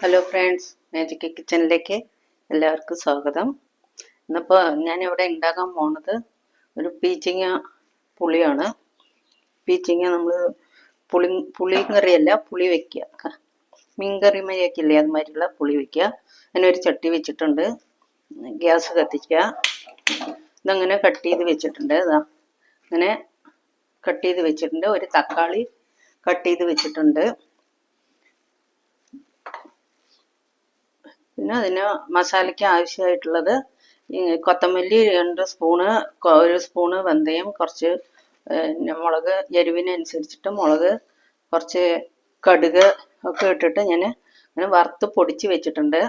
Hello friends magic കിച്ചണിലേക്ക് എല്ലാവർക്കും സ്വാഗതം. ഇന്നിപ്പോൾ ഞാൻ ഇവിടെ ഉണ്ടാക്കാൻ പോണത് ഒരു പീച്ചിങ്ങ പുളിയാണ്. പീച്ചിങ്ങ നമ്മൾ പുളി പുളി കറിയല്ല പുളി വെക്കുക മീൻ കറി മരിയാക്കില്ലേ അതുമാതിരിയുള്ള പുളി വയ്ക്കുക അതിനൊരു ചട്ടി വെച്ചിട്ടുണ്ട്. ഗ്യാസ് കത്തിക്കുക ഇതങ്ങനെ കട്ട് ചെയ്ത് വെച്ചിട്ടുണ്ട്. ഇതാ അങ്ങനെ കട്ട് ചെയ്ത് വെച്ചിട്ടുണ്ട്. ഒരു തക്കാളി കട്ട് ചെയ്ത് വെച്ചിട്ടുണ്ട്. പിന്നെ അതിന് മസാലയ്ക്ക് ആവശ്യമായിട്ടുള്ളത് കൊത്തമല്ലി രണ്ട് സ്പൂണ് ഒരു സ്പൂണ് വെന്തയം കുറച്ച് പിന്നെ മുളക് എരിവിനനുസരിച്ചിട്ട് മുളക് കുറച്ച് കടുക് ഒക്കെ ഇട്ടിട്ട് ഞാൻ അങ്ങനെ വറുത്ത് പൊടിച്ച് വെച്ചിട്ടുണ്ട്.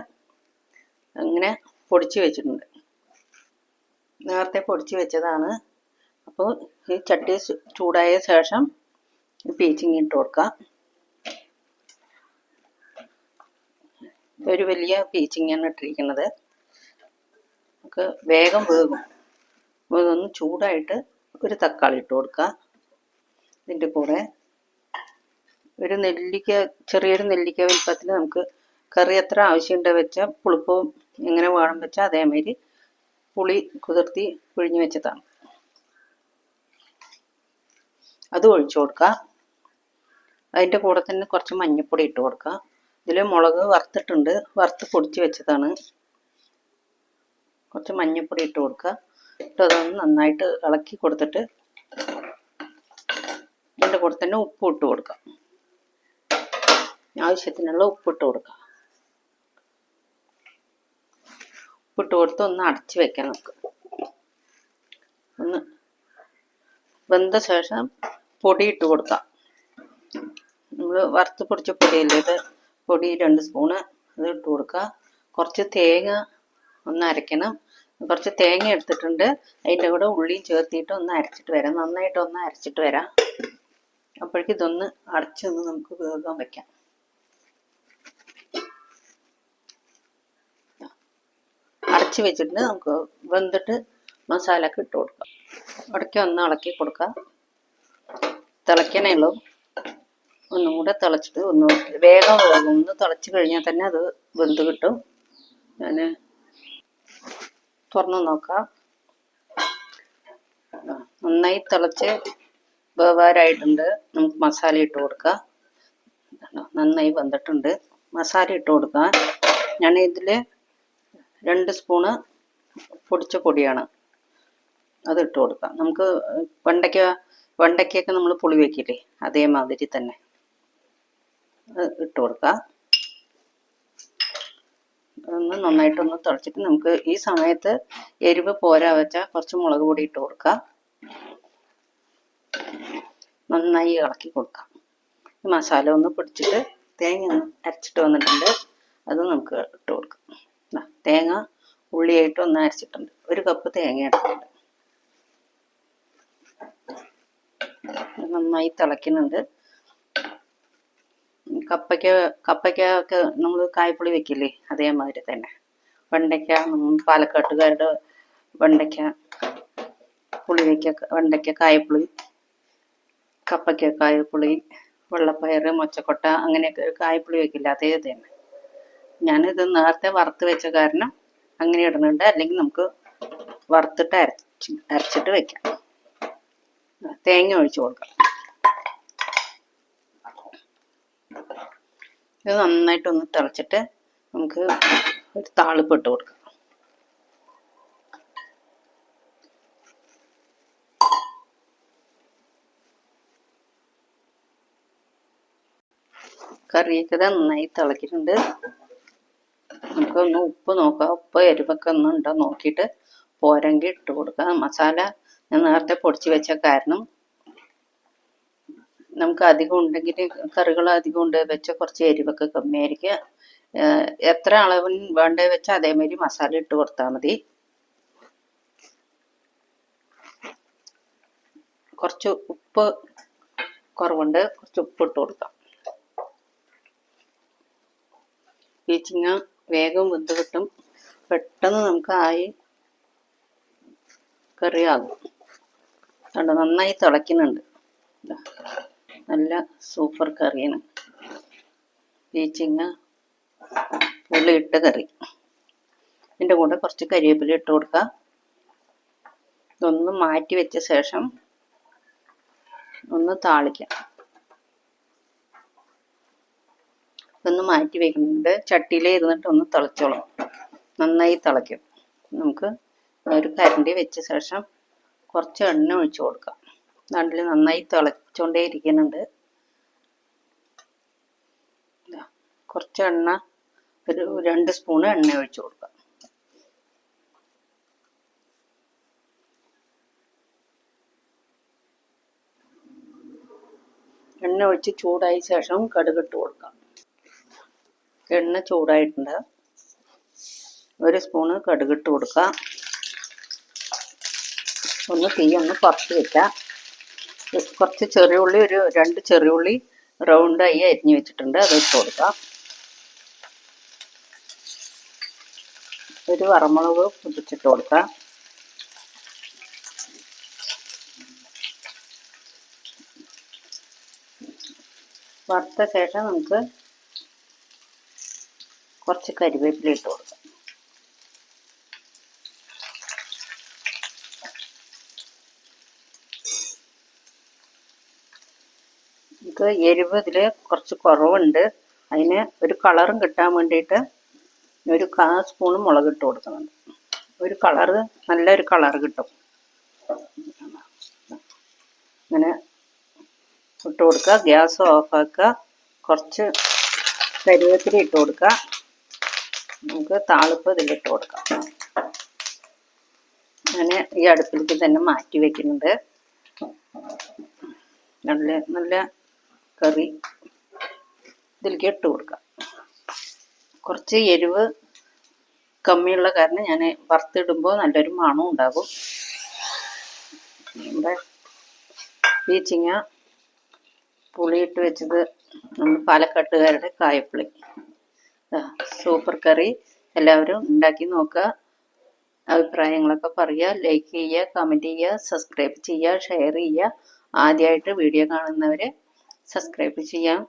അങ്ങനെ പൊടിച്ച് വെച്ചിട്ടുണ്ട്. നേരത്തെ പൊടിച്ച് വെച്ചതാണ്. അപ്പോൾ ഈ ചട്ടി ചൂടായ ശേഷം പീച്ചിങ് ഇട്ട് കൊടുക്കാം. ഒരു വലിയ പീച്ചിങ്ങാണ് ഇട്ടിരിക്കുന്നത്. നമുക്ക് വേഗം വേകും ഇതൊന്ന് ചൂടായിട്ട് ഒരു തക്കാളി ഇട്ട് കൊടുക്കുക. ഇതിന്റെ കൂടെ ഒരു നെല്ലിക്ക ചെറിയൊരു നെല്ലിക്ക വലിപ്പത്തിൽ നമുക്ക് കറി എത്ര ആവശ്യമുണ്ട് വെച്ചാൽ പുളിപ്പും എങ്ങനെ വേണം വെച്ചാൽ അതേമാതിരി പുളി കുതിർത്തി പിഴിഞ്ഞു വെച്ചതാണ്. അത് ഒഴിച്ചു കൊടുക്കുക. അതിന്റെ കൂടെ തന്നെ കുറച്ച് മഞ്ഞൾപ്പൊടി ഇട്ട് കൊടുക്കുക. ഇതിൽ മുളക് വറുത്തിട്ടുണ്ട്. വറുത്ത് പൊടിച്ച് വെച്ചതാണ്. കുറച്ച് മഞ്ഞൾപ്പൊടി ഇട്ട് കൊടുക്കുക. എന്നിട്ട് അതൊന്ന് നന്നായിട്ട് ഇളക്കി കൊടുത്തിട്ട് ഇതിന്റെ കൂടെ തന്നെ ഉപ്പ് ഇട്ട് കൊടുക്കാം ആവശ്യത്തിനുള്ള ഉപ്പിട്ട് കൊടുക്കുക. ഉപ്പിട്ട് കൊടുത്ത് ഒന്ന് അടച്ച് വെക്കാൻ നമുക്ക്. ഒന്ന് വെന്ത ശേഷം പൊടി ഇട്ട് കൊടുക്കാം. നമ്മൾ വറുത്ത് പൊടിച്ച പൊടിയല്ലേ ഇത്? പൊടി രണ്ട് സ്പൂണ് അത് ഇട്ട് കൊടുക്കുക. കുറച്ച് തേങ്ങ ഒന്ന് അരയ്ക്കണം. കുറച്ച് തേങ്ങ എടുത്തിട്ടുണ്ട്. അതിന്റെ കൂടെ ഉള്ളിയും ചേർത്തിട്ട് ഒന്ന് അരച്ചിട്ട് വരാം. നന്നായിട്ട് ഒന്ന് അരച്ചിട്ട് വരാം. അപ്പോഴേക്കും ഇതൊന്ന് അടച്ചൊന്ന് നമുക്ക് വേഗം വെക്കാം. അടച്ച് വെച്ചിട്ട് നമുക്ക് വെന്തിട്ട് മസാല ഒക്കെ ഇട്ട് കൊടുക്കാം. ഇടയ്ക്ക് ഒന്ന് ഇളക്കി കൊടുക്കുക തിളയ്ക്കണേ ഉള്ളൂ. ഒന്നും കൂടെ തിളച്ചിട്ട് ഒന്ന് വേഗം ഒന്ന് തിളച്ച് കഴിഞ്ഞാൽ തന്നെ അത് വെന്ത് കിട്ടും. ഞാൻ തുറന്ന് നോക്കാം. നന്നായി തിളച്ച് വേവാറായിട്ടുണ്ട് നമുക്ക് മസാല ഇട്ട് കൊടുക്കാം. നന്നായി വെന്തിട്ടുണ്ട്. മസാല ഇട്ട് കൊടുക്കാം. ഞാൻ ഇതിൽ രണ്ട് സ്പൂണ് പൊടിച്ച പൊടിയാണ്. അത് ഇട്ട് കൊടുക്കാം. നമുക്ക് വെണ്ടയ്ക്ക വെണ്ടയ്ക്കൊക്കെ നമ്മൾ പുളി വെക്കില്ലേ അതേമാതിരി തന്നെ. ഇട്ട് കൊടുക്കുക ഒന്ന് നന്നായിട്ടൊന്ന് തിളച്ചിട്ട് നമുക്ക് ഈ സമയത്ത് എരിവ് പോരാ വെച്ചാൽ കുറച്ച് മുളക് പൊടി ഇട്ട് കൊടുക്കുക നന്നായി ഇളക്കി കൊടുക്കാം. ഈ മസാല ഒന്ന് പിടിച്ചിട്ട് തേങ്ങ അരച്ചിട്ട് വന്നിട്ടുണ്ട്. അത് നമുക്ക് ഇട്ട് കൊടുക്കാം. തേങ്ങ ഉള്ളിയായിട്ട് ഒന്ന് അരച്ചിട്ടുണ്ട്. ഒരു കപ്പ് തേങ്ങ എടുത്തിട്ടുണ്ട് നന്നായി തിളയ്ക്കുന്നുണ്ട്. കപ്പയ്ക്ക കപ്പയ്ക്ക ഒക്കെ നമ്മൾ കായ്പുളി വെക്കില്ലേ? അതേമാതിരി തന്നെ. വെണ്ടയ്ക്ക പാലക്കാട്ടുകാരുടെ വെണ്ടയ്ക്ക പുളി വെക്ക വെണ്ടയ്ക്ക കായപ്പുളി കപ്പയ്ക്ക കായപ്പുളി വെള്ളപ്പയർ മൊച്ചക്കൊട്ട അങ്ങനെയൊക്കെ കായപ്പുളി വെക്കില്ല? അതേ തന്നെ. ഞാനിത് നേരത്തെ വറുത്ത് വെച്ച കാരണം അങ്ങനെ ഇടുന്നുണ്ട്. അല്ലെങ്കിൽ നമുക്ക് വറുത്തിട്ട് അരച്ച് അരച്ചിട്ട് വെക്കാം. തേങ്ങ ഒഴിച്ചു കൊടുക്കാം. ഇത് നന്നായിട്ടൊന്ന് തിളച്ചിട്ട് നമുക്ക് ഒരു താളിപ്പ് ഇട്ട് കൊടുക്കാം. കറിയൊക്കെ നന്നായി തിളക്കിയിട്ടുണ്ട്. നമുക്കൊന്ന് ഉപ്പ് നോക്കാം. ഉപ്പ് എരിവൊക്കെ ഒന്നും ഉണ്ടോ നോക്കിയിട്ട് പോരെങ്കിൽ ഇട്ട് കൊടുക്കാം. മസാല ഞാൻ നേരത്തെ പൊടിച്ച് വെച്ച കാരണം നമുക്ക് അധികം ഉണ്ടെങ്കിൽ കറികൾ അധികം ഉണ്ട് വെച്ച കുറച്ച് എരിവൊക്കെ കമ്മിയായിരിക്കുക എത്ര അളവിന് വേണ്ടത് വെച്ചാൽ അതേമാതിരി മസാല ഇട്ട് കൊടുത്താൽ മതി. കുറച്ച് ഉപ്പ് കുറവുണ്ട് കുറച്ച് ഉപ്പ് ഇട്ട് കൊടുക്കാം. പീച്ചിങ്ങ വേഗം വെന്ത് കിട്ടും. പെട്ടെന്ന് നമുക്ക് ആയി കറിയാകും. കണ്ടോ നന്നായി തിളയ്ക്കുന്നുണ്ട്. നല്ല സൂപ്പർ കറിയാണ്. പീച്ചിങ്ങ പുളിയിട്ട കറി. ഇതിന്റെ കൂടെ കുറച്ച് കരിവേപ്പില ഇട്ട് കൊടുക്കുക ഇതൊന്ന് മാറ്റി വെച്ച ശേഷം ഒന്ന് താളിക്കാം. ഇതൊന്ന് മാറ്റി വെക്കുന്നുണ്ട്. ചട്ടിയിൽ ഇരുന്നിട്ട് ഒന്ന് തിളച്ചോളും. നന്നായി തിളയ്ക്കും. നമുക്ക് ഒരു കരണ്ടി വെച്ച ശേഷം കുറച്ച് എണ്ണ ഒഴിച്ചു കൊടുക്കാം. നാട്ടിൽ നന്നായി തിളച്ചുകൊണ്ടേ ഇരിക്കുന്നുണ്ട് കുറച്ച് എണ്ണ ഒരു രണ്ട് സ്പൂൺ എണ്ണ ഒഴിച്ചു കൊടുക്കാം. എണ്ണ ഒഴിച്ച് ചൂടായ ശേഷം കടുകിട്ട് കൊടുക്കാം. എണ്ണ ചൂടായിട്ടുണ്ട്. ഒരു സ്പൂണ് കടുകിട്ട് കൊടുക്കാം. ഒന്ന് തീ ഒന്ന് കുറച്ച് വെക്കാം. കുറച്ച് ചെറിയ ഉള്ളി ഒരു രണ്ട് ചെറിയ ഉള്ളി റൗണ്ടായി അരിഞ്ഞു വെച്ചിട്ടുണ്ട്. അത് ഇട്ട് കൊടുക്കാം. ഒരു വറമുളക് പൊതിച്ചിട്ട് കൊടുക്കാം. വറുത്ത ശേഷം നമുക്ക് കുറച്ച് കരിവേപ്പില ഇട്ട് കൊടുക്കാം. നമുക്ക് എരിവ് ഇതിൽ കുറച്ച് കുറവുണ്ട്. അതിന് ഒരു കളറും കിട്ടാൻ വേണ്ടിയിട്ട് ഒരു കാ സ്പൂൺ മുളക് ഇട്ട് കൊടുക്കുന്നുണ്ട്. ഒരു കളറ് നല്ലൊരു കളർ കിട്ടും. അങ്ങനെ ഇട്ട് കൊടുക്കുക. ഗ്യാസ് ഓഫാക്കുക കുറച്ച് കരിവേപ്പില ഇട്ട് കൊടുക്കുക. നമുക്ക് താളിപ്പ് ഇതിലിട്ട് കൊടുക്കാം. ഞാൻ ഈ അടുപ്പിലേക്ക് തന്നെ മാറ്റി വെക്കുന്നുണ്ട്. നല്ല നല്ല കറി ഇതിലേക്ക് ഇട്ട് കൊടുക്കാം. കുറച്ച് എരിവ് കമ്മിയുള്ള കാരണം ഞാൻ വറുത്തിടുമ്പോൾ നല്ലൊരു മണം ഉണ്ടാകും. നമ്മുടെ പീച്ചിങ്ങ പുളിയിട്ട് വെച്ചത് നമ്മൾ പാലക്കാട്ടുകാരുടെ കായപ്പുളി. സൂപ്പർ കറി. എല്ലാവരും ഉണ്ടാക്കി നോക്കുക. അഭിപ്രായങ്ങളൊക്കെ പറയുക. ലൈക്ക് ചെയ്യുക കമന്റ് ചെയ്യുക സബ്സ്ക്രൈബ് ചെയ്യുക ഷെയർ ചെയ്യുക. ആദ്യമായിട്ട് വീഡിയോ കാണുന്നവർ സബ്സ്ക്രൈബ് ചെയ്യാം.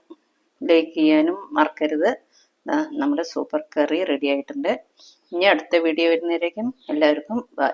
ലൈക്ക് ചെയ്യാനും മറക്കരുത്. നമ്മുടെ സൂപ്പർ കറി റെഡി ആയിട്ടുണ്ട്. ഇനി അടുത്ത വീഡിയോ വരുന്നവരേക്കും എല്ലാവർക്കും ബൈ